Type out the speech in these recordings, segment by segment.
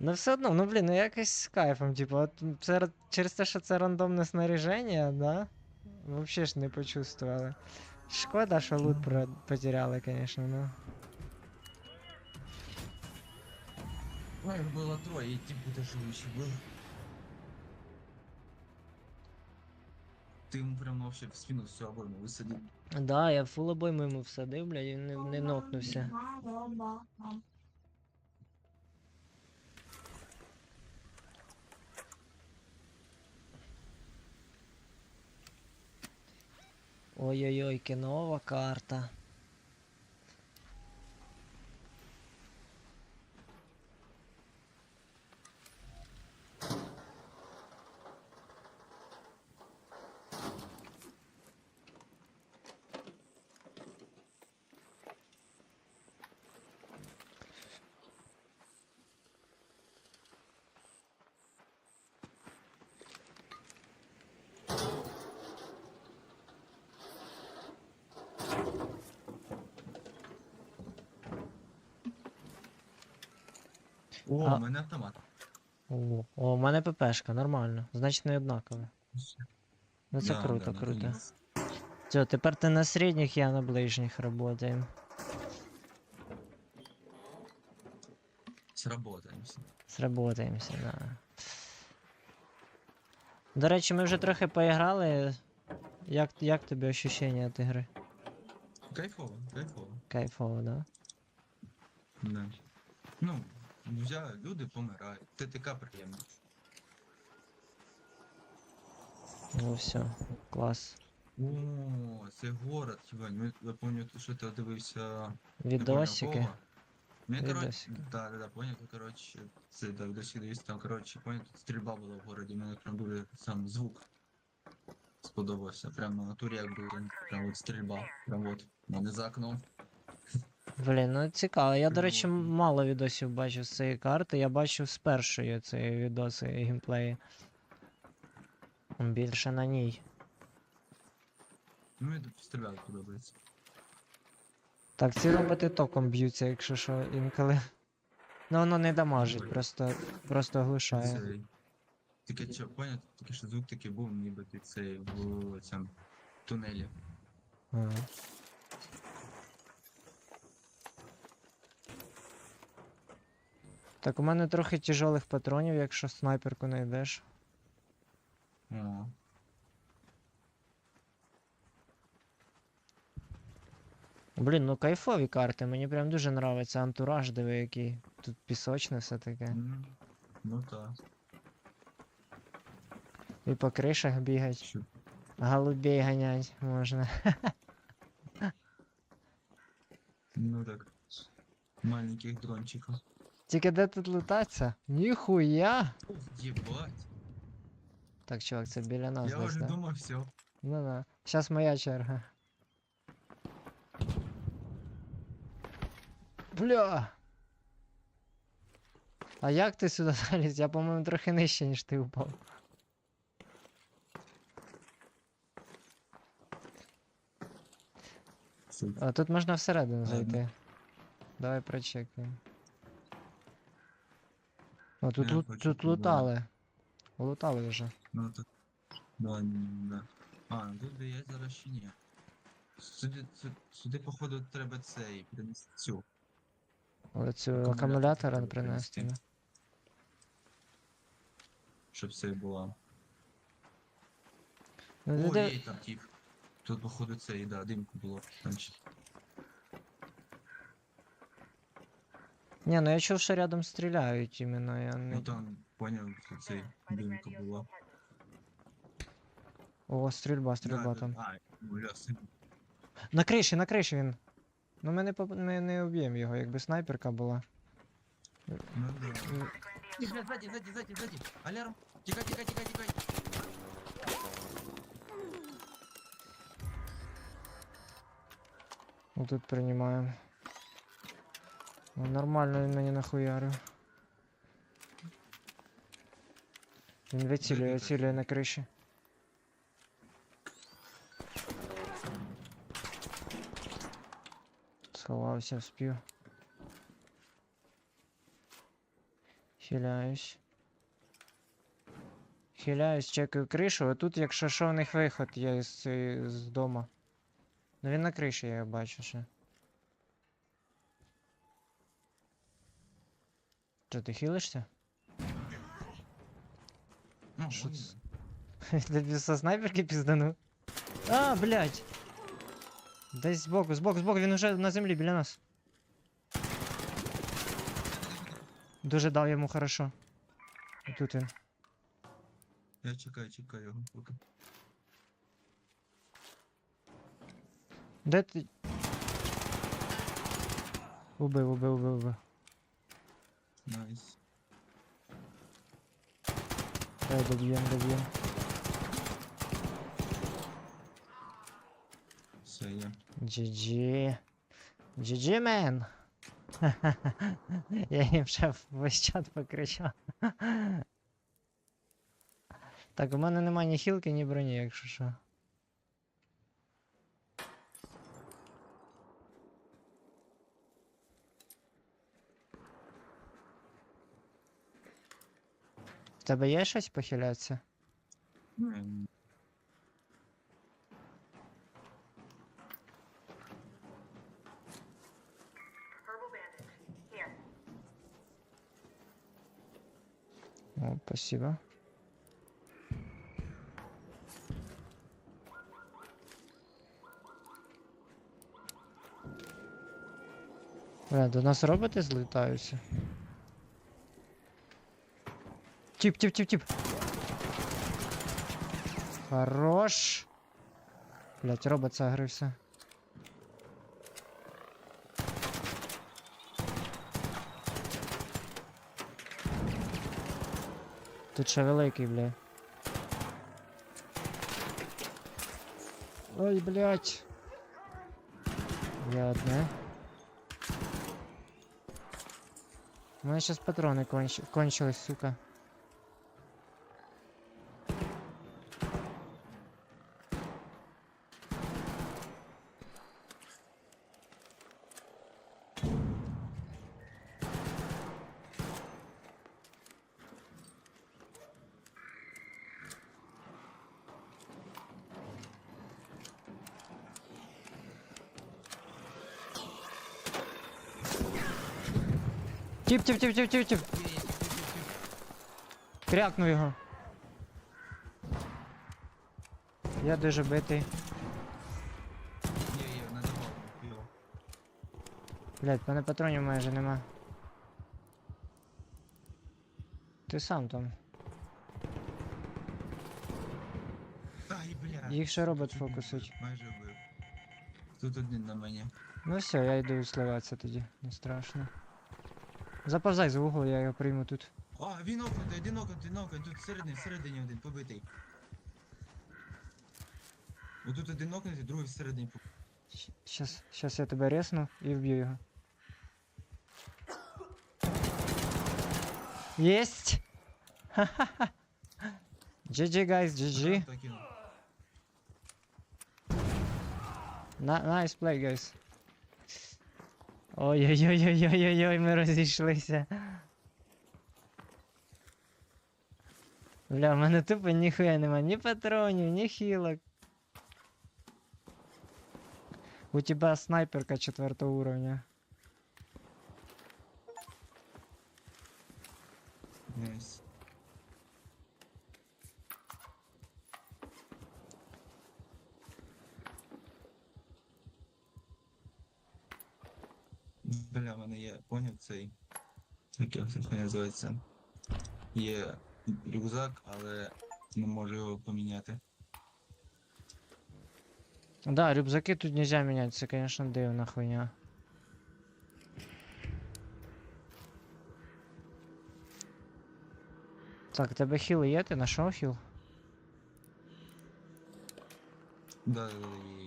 Ну все одно, ну блін, ну якось з кайфом, типу, от це, р- через те, що це рандомне снаряження, да? Вообще ж не почувствували. Шкода, що лут про- потеряли, звісно, ну. Ну, их было трое, и тип будто живущий был. Ты ему прям вообще в спину всю обойму высадил. Да, я фул обойму йому всадив, блядь, він не, не нокнувся. Ой-ой-ой, кінова карта. О, А- у мене автомат. О, о, у мене ППшка, нормально. Значить не однаково. Ну це Да, круто, да, круто. наконец. Все, тепер ти на середніх, я на ближніх работаємо. Сработаемся. Сработаємося, да. До речі, ми вже трохи поіграли. Як, як тобі ощущення від ігри? Кайфово, кайфово. Кайфово, да? Да. Ну, нельзя, люди помирають. ТТК приємно. Ну все, клас. О, це город, Іван. Я пам'ятаю, що ти дивився Відосики. Мне, короче, да, да, да, понял, короче, це, да, відосики дивився, там, короче, понял, тут стрільба була в городі, мене прям дуже сам звук сподобався. Прям на натурі як був, прям, от стрільба, прям от, мене за окном. Блін, ну цікаво. Я, до речі, мало відосів бачив з цієї карти. Я бачив з першої цієї відоси геймплеї. Більше на ній. Ну, тут стріляти подобається. Так, ці роботи током б'ються, якщо що, інколи. Ну воно не дамажить, просто, просто глушає. Таке, що, понял, таке, що звук такий був, ніби ти цей в цьому тунелі. Ага. Так, у мене трохи тяжелих патронів, якщо снайперку знайдеш. О, Блін, ну кайфові карти, мені прям дуже нравиться антураж, диви який. Тут пісочне все таке. м, ну так. І по кришах бігать. Що? Голубей ганять можна. Ну так. Маленьких дрончиков. Тільки де тут лутаться? Ніхуя! Ух, ебать. Так, чувак, це біля нас Я десь, уже да? думал, все. Ну да. Сейчас моя черга. Бля! А як ти сюди заліз? Я, по-моєму, трохи нижче, ніж ти упав. А тут можна всередину зайти. Давай прочекаємо. О, тут, Я лут, хочу тут туди. лутали. Лутали вже. Ну тут. Да, да. А, ну тут де я зараз ще ні. Сюди, сюди, сюди, походу, треба цей принести цю. Але цю Акумулятор акумулятора треба принести. принести. Щоб це була. Ну, О, де- є там тип. Тут, походу, цей, да, димку було. Там Ні, ну я чув, що рядом стріляють іменно, я не. Ну там, поняв, що цей димка була. О, стрільба, стрільба там. А, ну, я син. На криші, на криші він. Ну ми не, поп- не, не уб'ємо його, якби снайперка була. Ну да. М, Тихо, сзади, сзади, сзади, сзади. Алярм. Тихо, тихо, тихо, тихо. Ну тут приймаємо. Ну, нормально він мені нахуярив. Він вицілює, вицілює на криші. Сховався, вспів. Хиляюсь. Хиляюсь, чекаю кришу, а тут, якщо що, у них виход є з, з дому. Ну він на криші, я бачу ще. Що, ти хилишся? Ну, Що ой, це? Тобі со снайперки пізданув? А, блядь! Десь збоку, збоку, збоку, він уже на землі біля нас. Дуже дав йому хорошо. І Тут він. Я чекаю, чекаю його поки. Де ти? Убив, убив, убив, убив. Найс. Давай доб'єм, доб'єм. Все є. GG. GG, man! Я їм ще весь чат покричав. Так, у мене нема ні хілки, ні броні, якщо що. Тебе є щось похилятися? Ем, О, спасибо. Бля, до нас роботи злітаються. Тип, тип, тип, тип. Хорош. Блять, робот загрився. Тут ще великий, бля. Ой, блядь. Я одне. У мене сейчас патрони конч... кончились, сука. Тип, тип, тип, тип, тип, тип. Крякнув його. Я дуже битий. Є, є, давав. Блять, мене патронів майже нема. Ти сам там. Ай, бля. Їх ще робот фокусить. Майже вбив. Тут один на мені. Ну все, я йду сливатися тоді, не страшно. Заповзай за угол, я його прийму тут. А, він окнутий, один окнутий, окнутий, тут всередині, всередині один, побитий. Отут один окнутий, другий всередині побитий. Щас, щас я тебе ресну і вб'ю його. Єсть! Ха-ха-ха! GG, guys, GG. Nice play, guys. Ой-ой-ой-ой-ой-ой, ми розійшлися. Бля, в мене тупо ніхуя нема, ні патронів, ні хілок. У тебя снайперка четвертого уровня. Найс. Бля, в мене є, поняв цей. Як його називається? Є рюкзак, але не можу його поміняти. Да, рюкзаки тут нельзя менять, це, конечно, дивна хуйня. Так, тебе хіл є, ти нашов хіл? Да, да, да, є.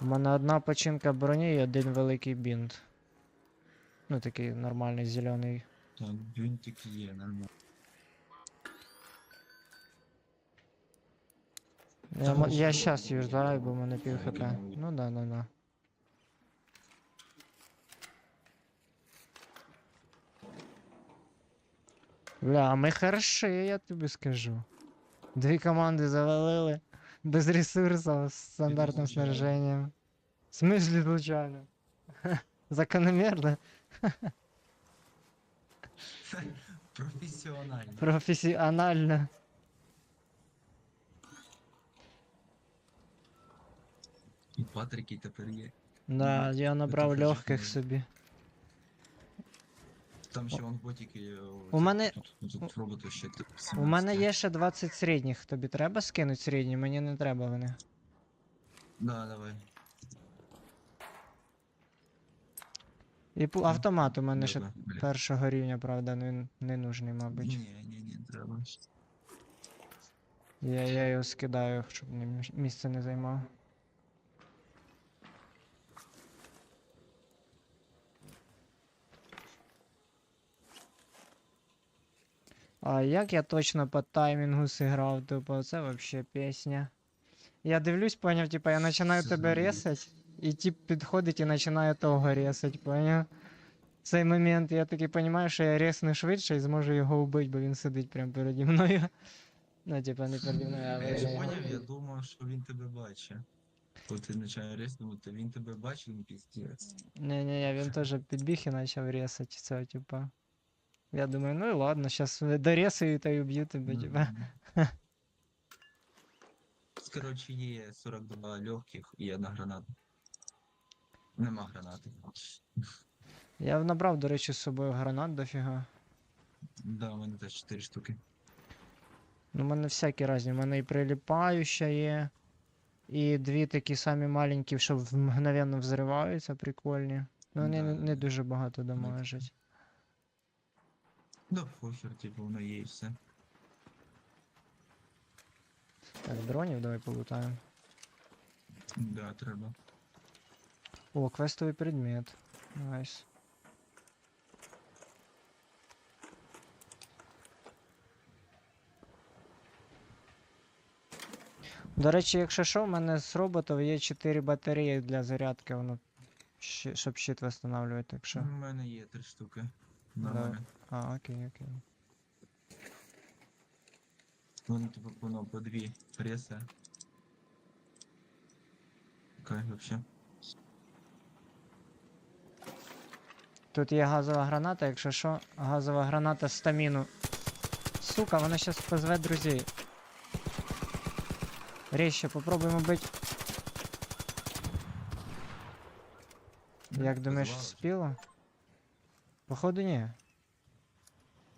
У мене одна починка броні і один великий бінт. Ну, такий нормальний зелений. Так, бюнтик є, нормально. Я, Та я ну, щас її ждаю, бо в мене пів хп. Ну да, да, да. Бля, а ми хороші, я тобі скажу. Дві команди завалили. Без ресурсів, з стандартним случайно. снаряженням. В смысле случайно? Закономерно. Професіонально. Професіонально. І Патрики тепер є. Да, я набрав дуже легких круто. собі. Там ще вон ботики. е, У мене- Тут, тут роботи ще У мене є ще 20 середніх. Тобі треба скинути середні? Мені не треба вони. Да, давай. І пу- автомат у мене ще Добре, бля. першого рівня, правда, не, не нужний, мабуть. Ні, ні, ні, треба. Я, я його скидаю, щоб місце не займав. А як я точно по таймінгу зіграв, типу, це вообще пісня. Я дивлюсь, поняв, типа, я починаю тебе ресать, і тип підходить і починає того ресать, поняв? В цей момент я такий розумію, що я ресну швидше і зможу його вбити, бо він сидить прямо переді мною. Ну, типа, не переді мною, а Я ж поняв, я думав, що він тебе бачить. Коли ти починаєш резнути, він тебе бачить, він піздець. Не-не, він теж підбіг і почав ресати цього, типа. Я думаю, ну і ладно, зараз доресаю та й уб'ю тебе, типа. Мгм. Коротше, є 42 легких і одна граната. Нема гранати. Я набрав, до речі, з собою гранат дофіга. Да, у мене теж 4 штуки. Ну, у мене всякі різні. У мене і приліпаюча є. І дві такі самі маленькі, що в- мгновенно взриваються, прикольні. Ну, вони не, не Да-да-да. дуже багато дамажать. Да, похер, типу, воно є і все. Так, дронів давай полутаємо. Да, треба. О, квестовий предмет. Найс. До речі, якщо що, в мене з роботів є 4 батареї для зарядки, воно щоб щит встановлювати, так що. У мене є 3 штуки. Нормально. А, окей, окей. Вони типу воно по дві преси. Кайф вообще. Тут є газова граната, якщо що, газова граната стаміну. Сука, вона щас позве друзей. Резче, попробуємо бить. Як думаєш, спіло? Походу ні.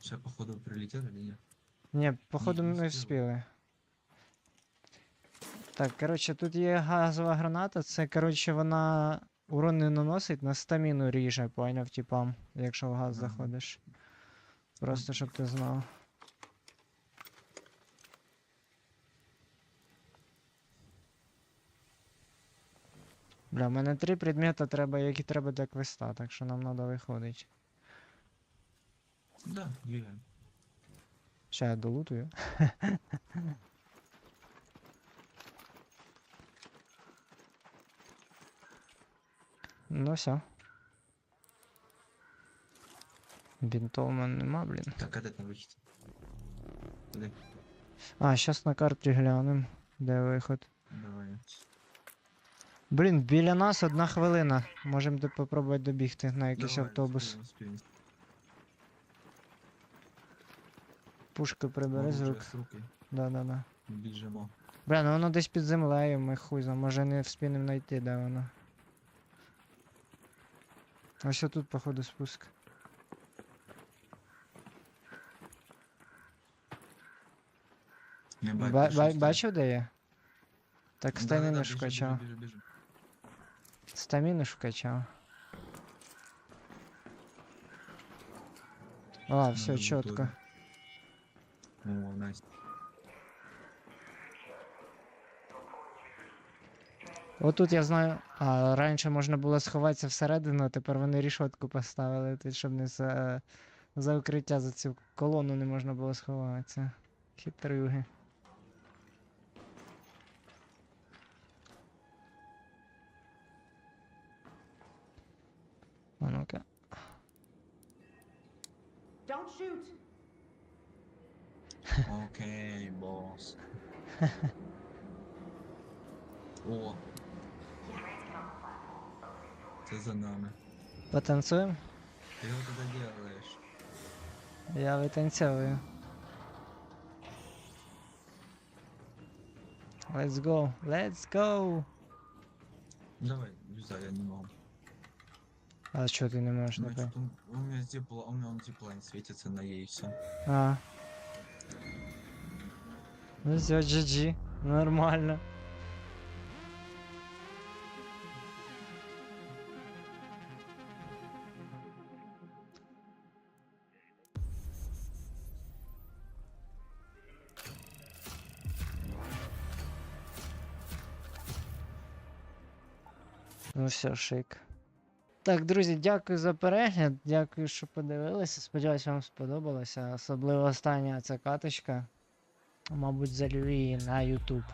Ще походу прилетіли чи ні? Ні, походу не не встигли. вспіли. Так, коротше, тут є газова граната, це, коротше, вона урон не наносить, на стаміну ріже, поняв, типам, якщо в газ Ага. заходиш. Просто щоб ти знав. Бля, в мене три предмета треба, які треба для квеста, так що нам треба виходить. Да, двигаємо. Ще я долутую. ну все. Бінтов у мене нема, блін. Так, а де там вихід? Куди? А, щас на карті глянем, де виход. Давай. Блін, біля нас одна хвилина. Можемо попробувати добігти на якийсь Давай, автобус. успіємо, успіємо. Пушку прибери з Оружие рук. з руки. Да-да-да. Біжимо. Бля, ну воно десь під землею, ми хуй знає, може не вспінемо знайти, де воно. Ось тут, походу, спуск. Не Ба- бачу, ба- що бачив, де я? Так Да, стаміну да, ж біжи, біжи, вкачав. біжи, біжи. Стаміну ж вкачав. А, все, Ну, чітко. готові. О, найс. Отут я знаю. А, раніше можна було сховатися всередину, а тепер вони рішотку поставили, щоб не за, за укриття за цю колону не можна було сховатися. Хитрюги. Окей, бос. О. Це за нами. Потанцуємо? Ти його туди делаєш. Я витанцьовую. Let's go, let's go! Давай, юзай, я не могу. А що ти не можеш Значит, напевно? он- у меня тепло, у меня он тепло светится на ей все. А. Ну все, GG. Нормально. Ну все, шик. Так, друзі, дякую за перегляд. Дякую, що подивилися. Сподіваюсь, вам сподобалося. Особливо остання ця каточка. Мабуть, залю її на YouTube.